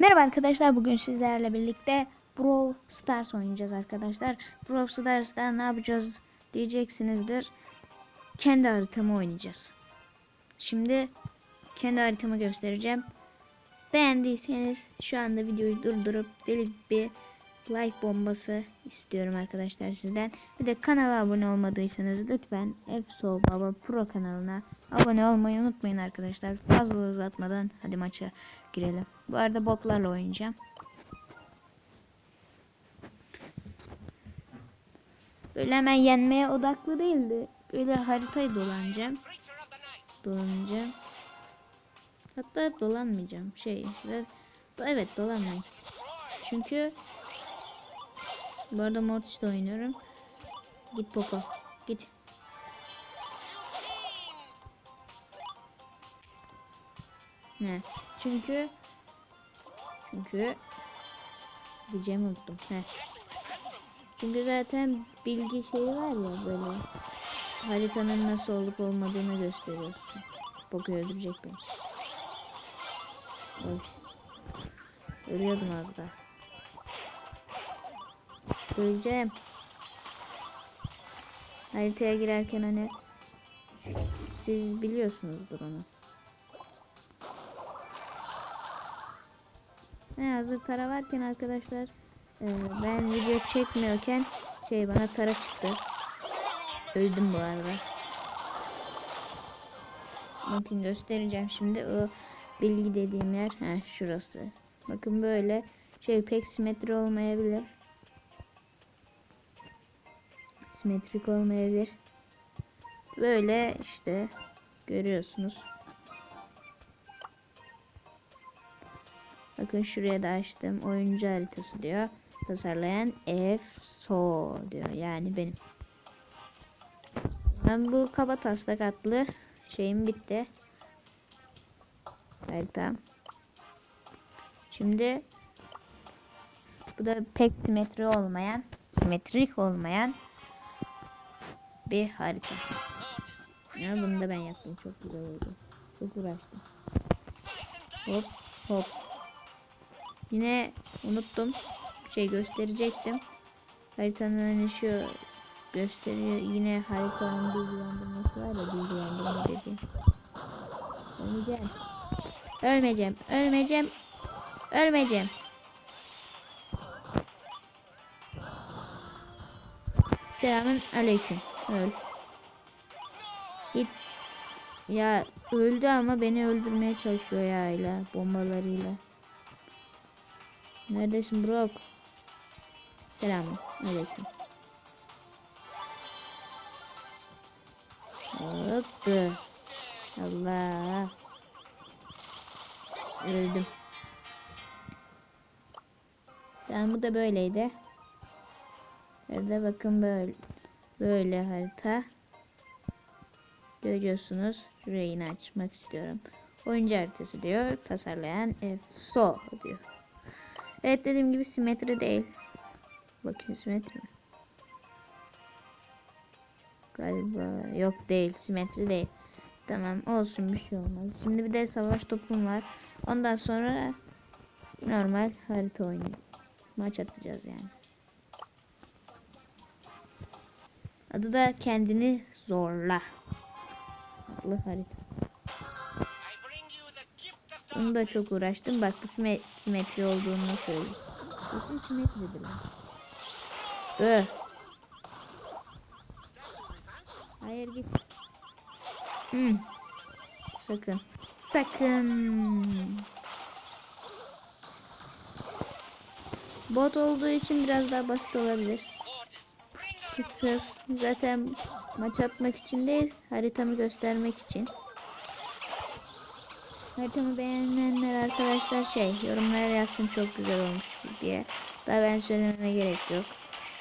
Merhaba arkadaşlar bugün sizlerle birlikte Brawl Stars oynayacağız arkadaşlar. Brawl Stars'ta ne yapacağız diyeceksinizdir. Kendi haritamı oynayacağız. Şimdi kendi haritamı göstereceğim. Beğendiyseniz şu anda videoyu durdurup deli bir like bombası istiyorum arkadaşlar sizden. Bir de kanala abone olmadıysanız lütfen Efso Baba Pro kanalına abone olmayı unutmayın arkadaşlar. Fazla uzatmadan hadi maça girelim. Bu arada botlarla oynayacağım. Böyle hemen yenmeye odaklı değildi. Böyle haritayı dolanacağım. Dolanacağım. Hatta dolanmayacağım. Şey, ve- evet dolanmayayım. Çünkü bu arada Mortis'te oynuyorum. Git Poco. Git. Ne? Çünkü çünkü diyeceğimi unuttum. He. Çünkü zaten bilgi şeyi var ya böyle haritanın nasıl olup olmadığını gösteriyorsun. Poco öldürecek beni. Oy. Ölüyordum az daha. Öleceğim. Haritaya girerken hani siz biliyorsunuzdur onu. Ne hazır tara varken arkadaşlar e, ben video çekmiyorken şey bana tara çıktı. Öldüm bu arada. Bakın göstereceğim şimdi o bilgi dediğim yer ha şurası. Bakın böyle şey pek simetri olmayabilir. Simetrik olmayabilir. Böyle işte görüyorsunuz. Bakın şuraya da açtım. Oyuncu haritası diyor. Tasarlayan EFSO diyor. Yani benim. Ben bu kaba taslak adlı şeyim bitti. Harita. Şimdi bu da pek simetri olmayan, simetrik olmayan bir harita. Ya bunu da ben yaptım. Çok güzel oldu. Çok uğraştım. Hop hop. Yine unuttum. Şey gösterecektim. Haritanın hani şu gösteriyor. Yine haritanın bilgilendirmesi var ya bilgilendirme dediğim. Ölmeyeceğim. Ölmeyeceğim. Ölmeyeceğim. Ölmeyeceğim. Selamın aleyküm. Öl. Git. Ya öldü ama beni öldürmeye çalışıyor ya ile bombalarıyla. Neredesin Brock? Selamın aleyküm. Hop. Allah. Öldüm. Yani bu da böyleydi. Nerede bakın böyle böyle harita. Görüyorsunuz. Şurayı açmak istiyorum. Oyuncu haritası diyor. Tasarlayan EFSO diyor. Evet dediğim gibi simetri değil. Bakayım simetri mi? Galiba yok değil. Simetri değil. Tamam olsun bir şey olmaz. Şimdi bir de savaş topum var. Ondan sonra normal harita oynayacağız. Maç atacağız yani. Adı da kendini zorla. Adlı harita. Onu da çok uğraştım. Bak bu sime- simetri olduğunu söyleyeyim. Kesin simetridir lan. Öh. Hayır git. Hmm. Sakın. Sakın. Bot olduğu için biraz daha basit olabilir. Ki Sırf zaten maç atmak için değil, haritamı göstermek için. Haritamı beğenenler arkadaşlar şey, yorumlara yazsın çok güzel olmuş diye. Daha ben söylememe gerek yok.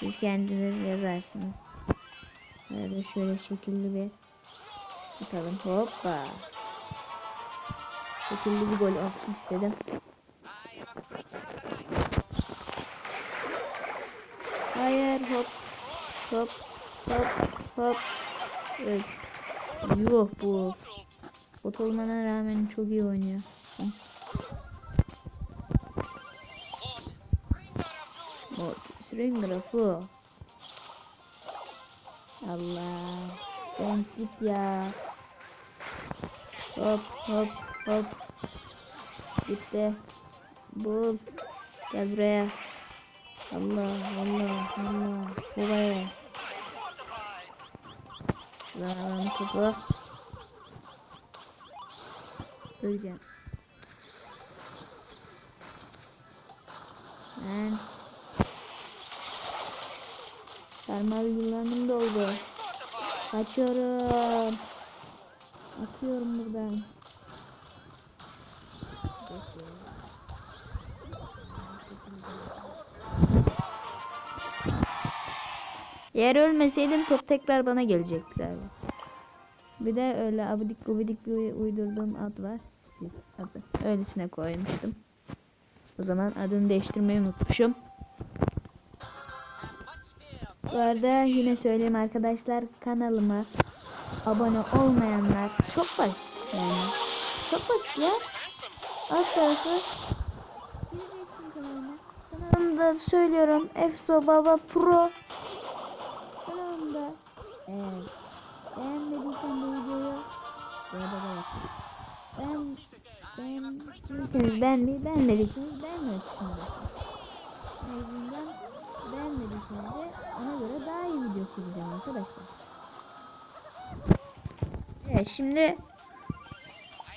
Siz kendiniz yazarsınız. Böyle şöyle şekilli bir tutalım. Hoppa. Şekilli bir gol olsun istedim. Hayır hop hop hop hop. Evet. Yuh bu. Bot olmana rağmen çok iyi oynuyor. Hı. Otis Ringraf'ı. Allah. Sen git ya. Hop hop hop. Gitti. Bul. Gel buraya. Allah Allah Allah. Buraya. Lan topu. Öleceğim. Ben sarmal yılanım doldu. Kaçıyorum. Atıyorum buradan. Eğer ölmeseydim top tekrar bana gelecekti galiba. Bir de öyle abidik gubidik bir uy- uydurduğum ad var. Siz adı. Öylesine koymuştum. O zaman adını değiştirmeyi unutmuşum. Bu arada yine söyleyeyim arkadaşlar kanalıma abone olmayanlar çok basit yani. Çok basit ya. Alt tarafı. Kanalımda söylüyorum Efso Baba Pro. Beğendiyseniz beğenmeyi beğenmediyseniz beğenme tuşuna En azından beğenmediyseniz de ona göre daha iyi video çekeceğim arkadaşlar. Evet şimdi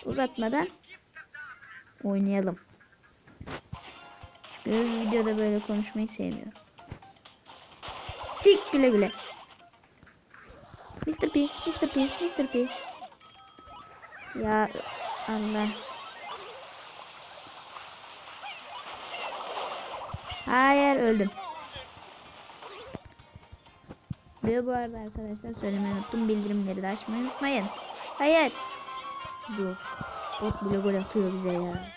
uzatmadan oynayalım. Çünkü videoda böyle konuşmayı sevmiyorum. Tik güle güle. Mr. P, Mr. P, Mr. P. Ya Allah. Hayır öldüm. Ve bu arada arkadaşlar söylemeyi unuttum. Bildirimleri de açmayı unutmayın. Hayır. Dur. Bot bile gol atıyor bize ya.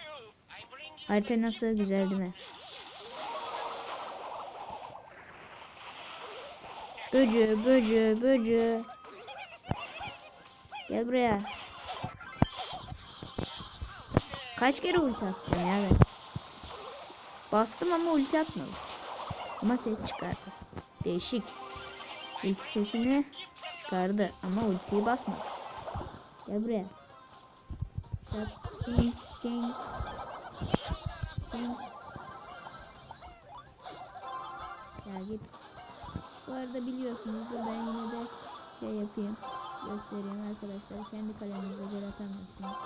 Harita nasıl güzel değil mi? Böcü, böcü, böcü. Gel buraya. Kaç kere ulti ya ben? Bastım ama ulti atmadım. Ama ses çıkardı. Değişik. Ulti sesini çıkardı ama ultiyi basmadı. Gel buraya. Stop, king, king. King. Ya git. Bu arada biliyorsunuzdur ben yine de şey yapayım. Göstereyim arkadaşlar. Kendi kaleminize gol atamazsınız.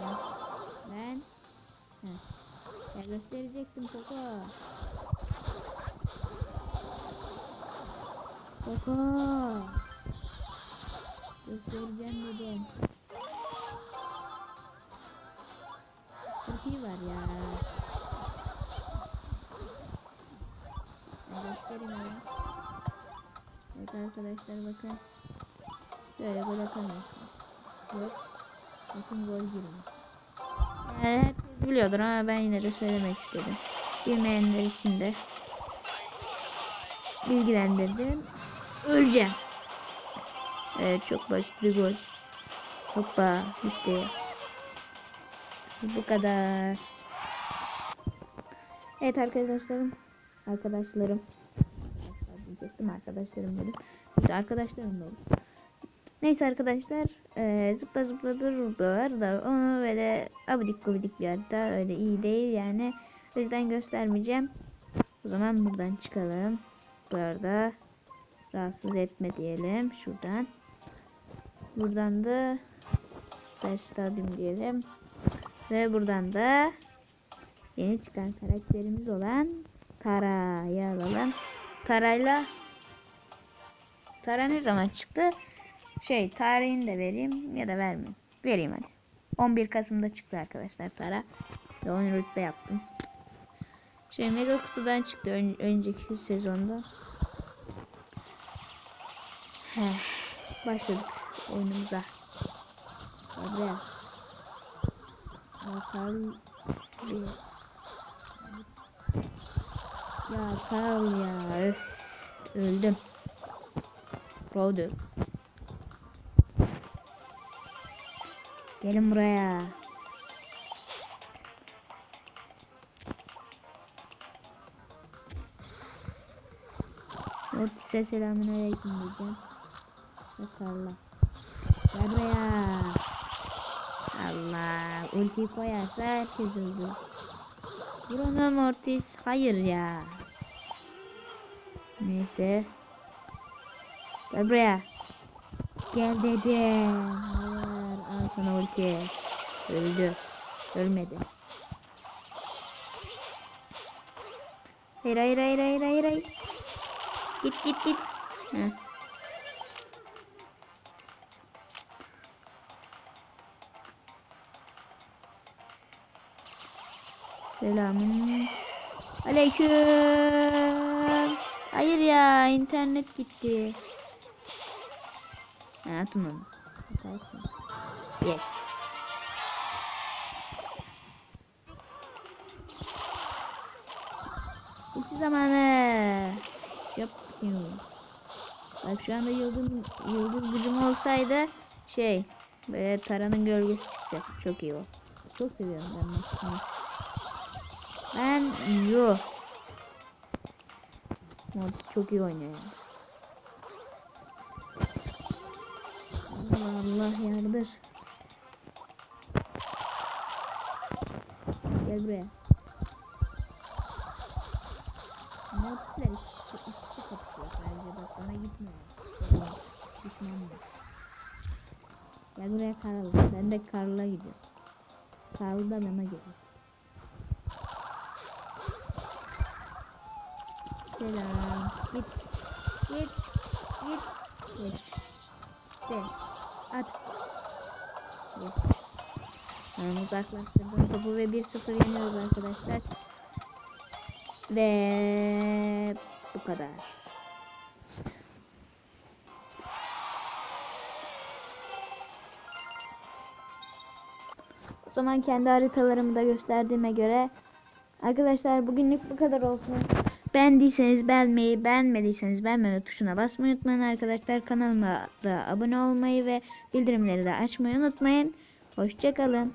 Ben, ben Heh. Ya gösterecektim Koko. Koko. Göstereceğim dedim. Çok iyi var ya. Ben göstereyim ya. Evet arkadaşlar bakın. Böyle gol atamıyorsunuz. Yok. Bakın gol girmiş. Yani herkes biliyordur ama ben yine de söylemek istedim. Bilmeyenler için de bilgilendirdim. Öleceğim. Evet çok basit bir gol. Hoppa bitti. Bu kadar. Evet arkadaşlarım. Arkadaşlarım. Arkadaşlar diyecektim arkadaşlarım dedim. Neyse arkadaşlarım dedim. Neyse arkadaşlar eee zıpla zıpla durdular da onu böyle abidik gubidik bir harita öyle iyi değil yani. O yüzden göstermeyeceğim. O zaman buradan çıkalım. Bu arada rahatsız etme diyelim şuradan. Buradan da Süper Stadyum diyelim. Ve buradan da yeni çıkan karakterimiz olan Tara'yı alalım. Tara'yla Tara ne zaman çıktı? Şey tarihini de vereyim ya da vermeyeyim. Vereyim hadi. 11 Kasım'da çıktı arkadaşlar Tara. Ve 10 rütbe yaptım. Şey mega kutudan çıktı ön- önceki sezonda. Heh, başladık oyunumuza. Hadi. Ya kal ya. Öf. Öldüm. Rodu. Gelin buraya. Mortis'e selamun aleyküm diyeceğim. Bakalım. Gel buraya. Allah. Ultiyi koyarsa herkes öldü. Onu Mortis. Hayır ya. Neyse. Gel buraya. Gel dedim. Sana ulti. Öldü. Ölmedi. Hayır hayır hayır hayır hayır. Git git git. Heh. Selamün aleyküm. Hayır ya internet gitti. Ha, onu. Atarsın. Yes. Ulti zamanı. Yapıyorum. Bak şu anda yıldız, yıldız gücüm olsaydı şey böyle Tara'nın gölgesi çıkacak. Çok iyi o. Çok seviyorum ben Maxim'i. Ben yo. Mortis çok iyi oynuyor. Allah Allah yardır. Gel buraya. Mortisler işte işte kapışıyor sadece bak bana gitmiyor. Benim Düşmanım. Gel buraya Karl. Ben de Karl'a gidiyorum. Karl da bana geliyor. Selam. Git. Git. Git. Yes. De. At. Ben uzaklaştırdım topu ve 1-0 yeniyoruz arkadaşlar. Ve bu kadar. O zaman kendi haritalarımı da gösterdiğime göre arkadaşlar bugünlük bu kadar olsun. Beğendiyseniz beğenmeyi, beğenmediyseniz beğenmeme tuşuna basmayı unutmayın arkadaşlar. Kanalıma da abone olmayı ve bildirimleri de açmayı unutmayın. Hoşçakalın.